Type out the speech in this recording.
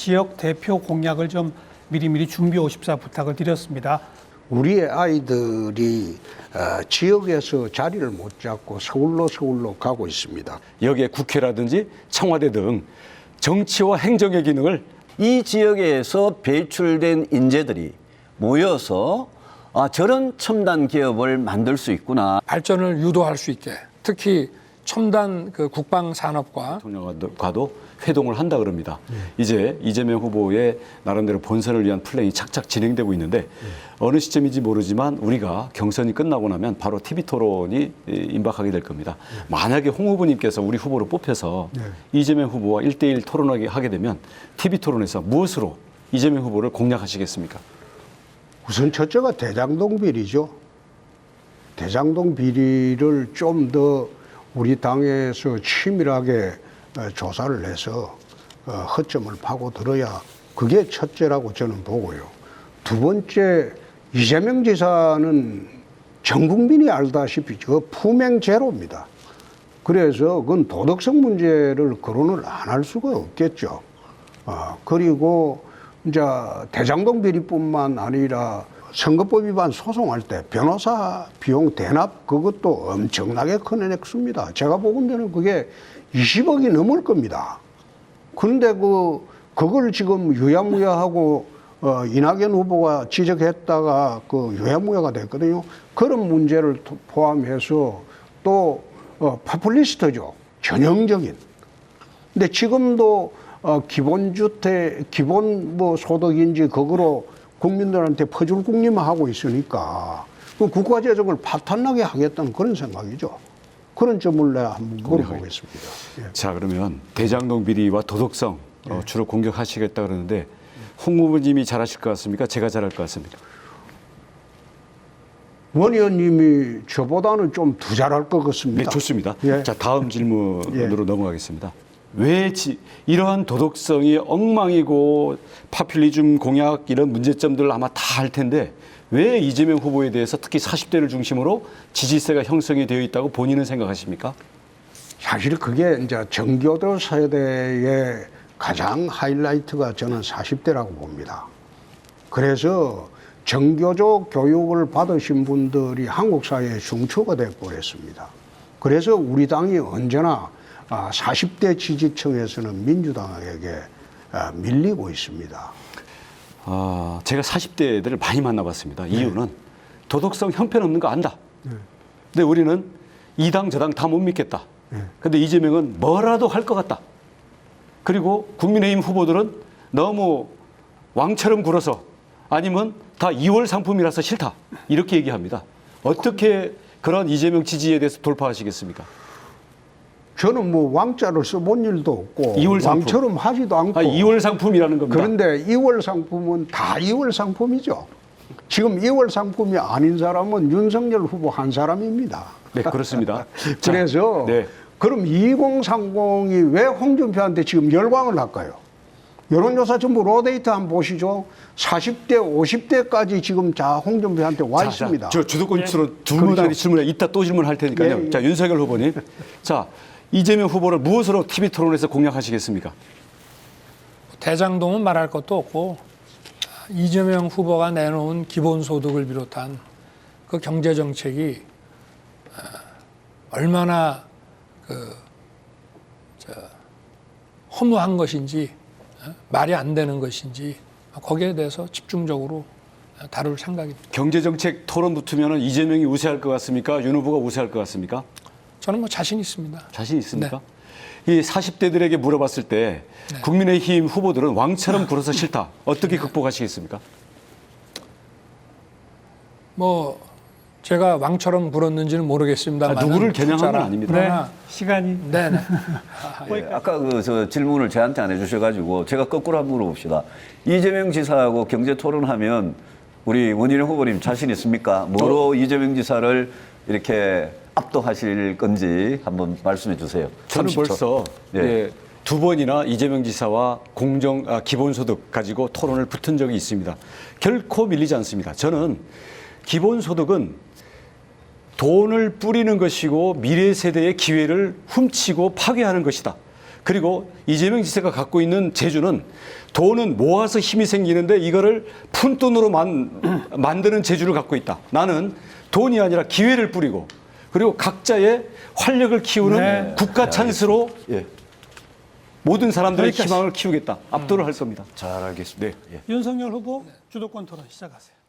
지역 대표 공약을 좀 미리미리 준비해 오십사 부탁을 드렸습니다. 우리의 아이들이 어, 지역에서 자리를 못 잡고 서울로 서울로 가고 있습니다. 여기에 국회라든지 청와대 등 정치와 행정의 기능을 이 지역에서 배출된 인재들이 모여서 아, 저런 첨단 기업을 만들 수 있구나. 발전을 유도할 수 있게 특히 첨단 그 국방 산업과 대통령과도 회동을 한다 그럽니다. 이제 이재명 후보의 나름대로 본선을 위한 플랜이 착착 진행되고 있는데 어느 시점인지 모르지만 우리가 경선이 끝나고 나면 바로 TV 토론이 이, 임박하게 될 겁니다. 만약에 홍 후보님께서 우리 후보로 뽑혀서 이재명 후보와 일대일 토론하게 하게 되면 TV 토론에서 무엇으로 이재명 후보를 공략하시겠습니까? 우선 첫째가 대장동 비리죠. 대장동 비리를 좀더 우리 당에서 치밀하게 어, 조사를 해서 어, 허점을 파고 들어야 그게 첫째라고 저는 보고요. 두 번째 이재명 지사는 전 국민이 알다시피 그 품행 제로입니다. 그래서 그건 도덕성 문제를 거론을 안 할 수가 없겠죠. 아, 그리고 이제 대장동 비리뿐만 아니라 선거법 위반 소송할 때 변호사 비용 대납 그것도 엄청나게 큰 액수입니다. 제가 보건대는 그게 20억이 넘을 겁니다. 그런데 그 그걸 지금 유야무야하고 어, 이낙연 후보가 지적했다가 그 유야무야가 됐거든요. 그런 문제를 토- 포함해서 또 어, 파퓰리스트죠. 전형적인. 근데 지금도 어, 기본주택, 기본 뭐 소득인지 그거로 국민들한테 퍼줄 국리만 하고 있으니까 그 국가재정을 파탄나게 하겠다는 그런 생각이죠. 그런 점을 내가 한번 물어보겠습니다. 예. 자 그러면 대장동 비리와 도덕성 어, 주로 공격하시겠다 그러는데 홍 후보님이 잘하실 것 같습니까? 제가 잘할 것 같습니까? 원 의원님이 저보다는 좀 더 잘할 것 같습니다. 네, 좋습니다. 예. 자, 다음 질문으로 넘어가겠습니다. 왜 지, 이러한 도덕성이 엉망이고 파퓰리즘 공약 이런 문제점들을 아마 다할 텐데 왜 이재명 후보에 대해서 특히 40대를 중심으로 지지세가 형성이 되어 있다고 본인은 생각하십니까? 사실 그게 이제 정교도 세대의 가장 하이라이트가 저는 40대라고 봅니다. 그래서 정교조 교육을 받으신 분들이 한국 사회의 중추가 되어버렸습니다. 그래서 우리 당이 언제나 아, 40대 지지층에서는 민주당에게 아, 밀리고 있습니다. 아, 제가 40대들을 많이 만나봤습니다. 이유는 도덕성 형편없는 거 안다. 근데 우리는 이 당 저 당 다 못 믿겠다. 근데 이재명은 뭐라도 할 것 같다. 그리고 국민의힘 후보들은 너무 왕처럼 굴어서 아니면 다 2월 상품이라서 싫다. 이렇게 얘기합니다. 어떻게 그런 이재명 지지에 대해서 돌파하시겠습니까? 저는 뭐 왕자를 써본 일도 없고 이월 상품. 왕처럼 하지도 않고 아, 2월 상품이라는 겁니다. 그런데 2월 상품은 다 2월 상품이죠. 지금 2월 상품이 아닌 사람은 윤석열 후보 한 사람입니다. 네, 그렇습니다. 자, 그래서 네. 그럼 2030이 왜 홍준표한테 지금 열광을 할까요? 여론조사 전부 로데이터 한번 보시죠. 40대, 50대까지 지금 자 홍준표한테 와 자, 있습니다. 자, 저 주도권으로 두 분이 그렇죠. 질문해 이따 또 질문할 테니까요. 예, 예. 자 윤석열 후보님, 자 이재명 후보를 무엇으로 TV 토론에서 공략하시겠습니까? 대장동은 말할 것도 없고 이재명 후보가 내놓은 기본소득을 비롯한 그 경제 정책이 어, 얼마나 그 저, 허무한 것인지 어, 말이 안 되는 것인지 거기에 대해서 집중적으로 다룰 생각입니다. 경제 정책 토론 붙으면 이재명이 우세할 것 같습니까? 윤 후보가 우세할 것 같습니까? 저는 뭐 자신 있습니다. 자신 있습니까? 이 40대들에게 물어봤을 때 국민의힘 후보들은 왕처럼 굴어서 싫다. 어떻게 극복하시겠습니까? 뭐 제가 왕처럼 굴었는지는 모르겠습니다만 아, 누구를 겨냥한 건 아닙니다. 그러나 시간이 네네. 예, 아까 그 저 질문을 저한테 안 해주셔가지고 제가 거꾸로 한번 물어봅시다. 이재명 지사하고 경제 토론하면 우리 원희룡 후보님 자신 있습니까? 뭐로 이재명 지사를 이렇게 압도하실 건지 한번 말씀해 주세요. 저는 30초. 벌써 예. 예, 두 번이나 이재명 지사와 공정 아, 기본소득 가지고 토론을 붙은 적이 있습니다. 결코 밀리지 않습니다. 저는 기본소득은 돈을 뿌리는 것이고 미래 세대의 기회를 훔치고 파괴하는 것이다. 그리고 이재명 지사가 갖고 있는 재주는 돈은 모아서 힘이 생기는데 이거를 푼돈으로 만, 만드는 재주를 갖고 있다. 나는 돈이 아니라 기회를 뿌리고 그리고 각자의 활력을 키우는 네. 국가 찬스로 예. 모든 사람들의 여기까지. 희망을 키우겠다. 압도를 할 겁니다. 잘 알겠습니다. 네. 예. 윤석열 후보 주도권 토론 시작하세요.